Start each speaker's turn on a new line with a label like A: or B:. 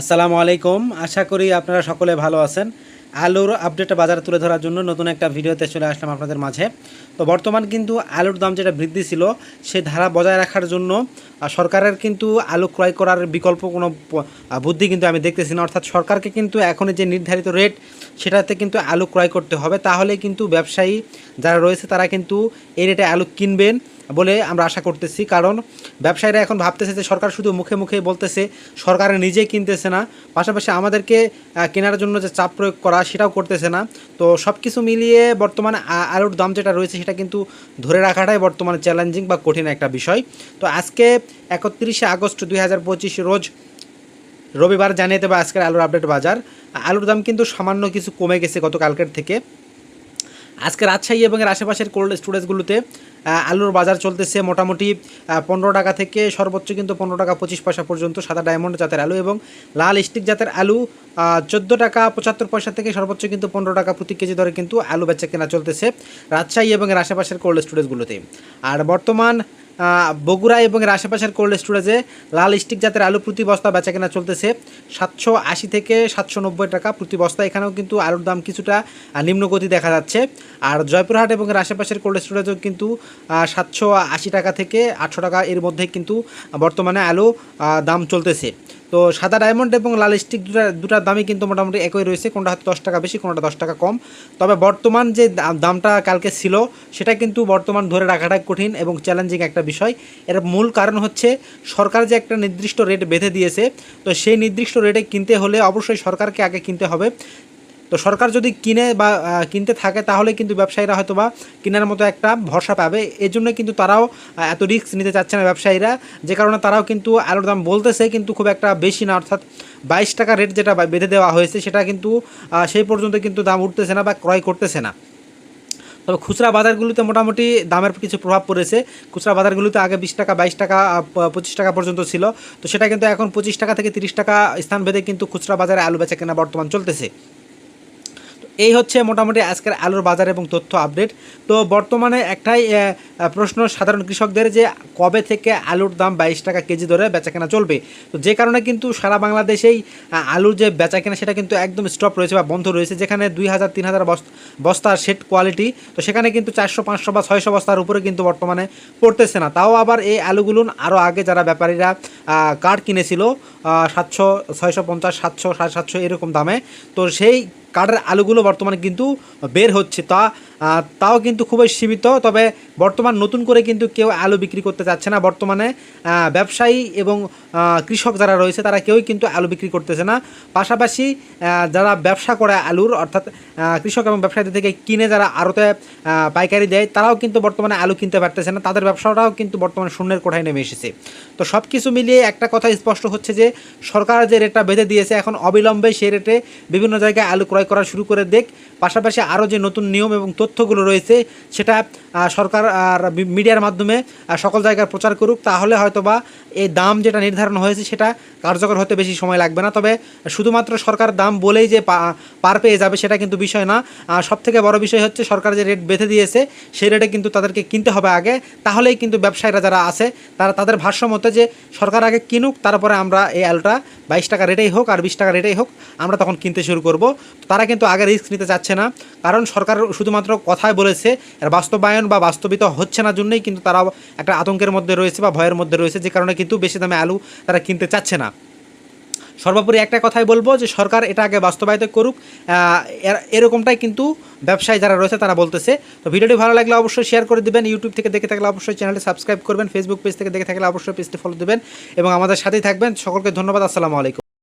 A: আসসালামু আলাইকুম। আশা করি আপনারা সকলে ভালো আছেন। আলুর আপডেট বাজারে তুলে ধরার জন্য নতুন একটা ভিডিওতে চলে আসলাম আপনাদের মাঝে। তো বর্তমান কিন্তু আলুর দাম যেটা বৃদ্ধি ছিল, সে ধারা বজায় রাখার জন্য সরকারের কিন্তু আলু ক্রয় করার বিকল্প কোনো বুদ্ধি কিন্তু আমি দেখতেছি না। অর্থাৎ সরকারকে কিন্তু এখন যে নির্ধারিত রেট সেটাতে কিন্তু আলু ক্রয় করতে হবে। তাহলে কিন্তু ব্যবসায়ী যারা রয়েছে, তারা কিন্তু এই রেটে আলু কিনবেন বলে আমরা আশা করতেছি। কারণ ব্যবসায়ীরা এখন ভাবতেছে যে সরকার শুধু মুখে মুখে বলতেছে, সরকার নিজেই কিনতেছে না। পাশাপাশি আমাদেরকে কেনার জন্য যে চাপ প্রয়োগ করা, সেটাও করতেছে না। তো সব কিছু মিলিয়ে বর্তমানে আলুর দাম যেটা রয়েছে, সেটা কিন্তু ধরে রাখাটাই বর্তমানে চ্যালেঞ্জিং বা কঠিন একটা বিষয়। তো আজকে একত্রিশে আগস্ট দুই হাজার পঁচিশ রোজ রবিবার জানিয়ে দেবে আজকের আলুর আপডেট বাজার। আলুর দাম কিন্তু সামান্য কিছু কমে গেছে গতকালকের থেকে। আজকে রাজশাহী এবং এর আশেপাশের কোল্ড স্টোরেজগুলোতে আলুর বাজার চলতেছে মোটামুটি পনেরো টাকা থেকে সর্বোচ্চ কিন্তু পনেরো টাকা পঁচিশ পয়সা পর্যন্ত সাদা ডায়মন্ড জাতের আলু এবং লাল স্টিক জাতের আলু চোদ্দ টাকা পঁচাত্তর পয়সা থেকে সর্বোচ্চ কিন্তু পনেরো টাকা প্রতি কেজি দরে কিন্তু আলু বেচা কেনা চলতেছে রাজশাহী এবং এর আশেপাশের কোল্ড স্টোরেজগুলোতে আর বর্তমান বগুড়া এবং এর আশেপাশের কোল্ড স্টোরেজে লাল স্টিক জাতের আলু প্রতি বস্তা বেচা কেনা চলতেছে। সাতশো আশি থেকে সাতশো নব্বই টাকা প্রতি বস্তা। এখানেও কিন্তু আলুর দাম কিছুটা নিম্নগতি দেখা যাচ্ছে। আর জয়পুরহাট এবং এর আশেপাশের কোল্ড স্টোরেজেও কিন্তু সাতশো আশি টাকা থেকে আটশো টাকা এর মধ্যে কিন্তু বর্তমানে আলু দাম চলতেছে। তো সাদা ডায়মন্ড এবং লাল স্টিক দুটা, দুটার দামই কিন্তু মোটামুটি একই রয়েছে। কোনটা হয়তো দশ টাকা বেশি, কোনটা দশ টাকা কম। তবে বর্তমান যে দাম- দামটা কালকে ছিল, সেটা কিন্তু বর্তমান ধরে রাখাটা কঠিন এবং চ্যালেঞ্জিং একটা বিষয়। এর মূল কারণ হচ্ছে, সরকার যে একটা নির্দিষ্ট রেট বেঁধে দিয়েছে, তো সেই নির্দিষ্ট রেটে কিনতে হলে অবশ্যই সরকারকে আগে কিনতে হবে। তো সরকার যদি কিনে বা কিনতে থাকে, তাহলে কিন্তু ব্যবসায়ীরা হয়তো বা কেনার মতো একটা ভরসা পাবে। এই জন্য কিন্তু তারাও এত রিস্ক নিতে চাচ্ছে না ব্যবসায়ীরা। যে কারণে তারাও কিন্তু আলুর দাম বলতেছে, কিন্তু খুব একটা বেশি না। অর্থাৎ বাইশ টাকা রেট যেটা বেঁধে দেওয়া হয়েছে, সেটা কিন্তু সেই পর্যন্ত কিন্তু দাম উঠতেছে না বা, ক্রয় করতেছে না। তবে খুচরা বাজারগুলোতে মোটামুটি দামের কিছু প্রভাব পড়েছে। খুচরা বাজারগুলোতে আগে বিশ টাকা, বাইশ টাকা পঁচিশ টাকা পর্যন্ত ছিল। তো সেটা কিন্তু এখন পঁচিশ টাকা থেকে তিরিশ টাকা স্থান ভেদে কিন্তু খুচরা বাজারে আলু বেচা কেনা বর্তমান চলতেছে। এই হচ্ছে মোটামুটি আজকের আলুর বাজার এবং তথ্য আপডেট। তো বর্তমানে একটাই প্রশ্ন সাধারণ কৃষকদের যে কবে থেকে আলুর দাম বাইশ টাকা কেজি ধরে বেচাকেনা চলবে? তো যে কারণে কিন্তু সারা বাংলাদেশেই আলুর যে বেচাকেনা সেটা কিন্তু একদম স্টপ রয়েছে বা বন্ধ রয়েছে। যেখানে দুই হাজার, তিন হাজার বস্তার সেট কোয়ালিটি তো সেখানে কিন্তু চারশো, পাঁচশো বা ছয়শো বস্তার উপরে কিন্তু বর্তমানে পড়তেছে না। তাও আবার এই আলুগুলো আরও আগে যারা ব্যাপারীরা কার্ড কিনেছিল সাতশো, ছয়শো পঞ্চাশ, সাতশো, সাড়ে সাতশো এরকম দামে, তো সেই কাঠের আলুগুলো বর্তমানে কিন্তু বের হচ্ছে। তা তাও কিন্তু খুবই সীমিত তবে বর্তমান নতুন করে কিন্তু কেউ আলু বিক্রি করতে চাচ্ছে না। বর্তমানে ব্যবসায়ী এবং কৃষক যারা রয়েছে তারা কেউই কিন্তু আলু বিক্রি করতেছে না। পাশাপাশি যারা ব্যবসা করে আলুর অর্থাৎ কৃষক এবং ব্যবসায়ীদের থেকে কিনে যারা আহ, পাইকারি দেয় তারাও কিন্তু বর্তমানে আলু কিনতে পারতেছে না। তাদের ব্যবসাটাও কিন্তু বর্তমানে শূন্যের কোঠায় নেমে এসেছে। তো সব কিছু মিলিয়ে একটা কথা স্পষ্ট হচ্ছে যে সরকার যে রেটটা বেঁধে দিয়েছে এখন অবিলম্বে সেই রেটে বিভিন্ন জায়গায় আলু ক্রয় করা শুরু করে দেখ পাশাপাশি আরও যে নতুন নিয়ম এবং তথ্যগুলো রয়েছে, সেটা সরকার আর মিডিয়ার মাধ্যমে সকল জায়গায় প্রচার করুক, তাহলে হয়তোবা এই দাম যেটা নির্ধারণ হয়েছে, সেটা কার্যকর হতে বেশি সময় লাগবে না। তবে শুধুমাত্র সরকার দাম বলেই যে পার পেয়ে যাবে, সেটা কিন্তু বিষয় না। সব থেকে বড় বিষয় হচ্ছে, সরকার যে রেট বেঁধে দিয়েছে সেই রেটে কিন্তু তাদেরকে কিনতে হবে আগে। তাহলেই কিন্তু ব্যবসায়ীরা যারা আছে, তারা তাদের ভাষ্য মতে যে সরকার আগে কিনুক, তারপরে আমরা এই আলুটা বাইশ টাকা রেটেই হোক আর বিশ টাকা রেটেই হোক, আমরা তখন কিনতে শুরু করব। তারা কিন্তু আগে রিস্ক নিতে চাচ্ছে না, কারণ সরকার শুধুমাত্র কথায় বলেছে, এর বাস্তবায়ন বা বাস্তবিত হচ্ছে না জন্যই কিন্তু তারা একটা আতঙ্কের মধ্যে রয়েছে বা ভয়ের মধ্যে রয়েছে, যে কারণে কিন্তু বেশি দামে আলু তারা কিনতে চাচ্ছে না। সর্বোপরি একটা কথাই বলব যে সরকার এটা আগে বাস্তবায়িত করুক। এর- এরকমটাই কিন্তু ব্যবসায়ী যারা রয়েছে তারা বলতেছে। তো ভিডিওটি ভালো লাগলে অবশ্যই শেয়ার করে দেবেন ইউটিউব থেকে দেখে থাকলে অবশ্যই চ্যানেলটি সাবস্ক্রাইব করবেন ফেসবুক পেজ থেকে দেখে থাকলে অবশ্যই পেজটি ফলো দেবেন। এবং আমাদের সাথেই থাকবেন। সকলকে ধন্যবাদ, আসসালামু আলাইকুম।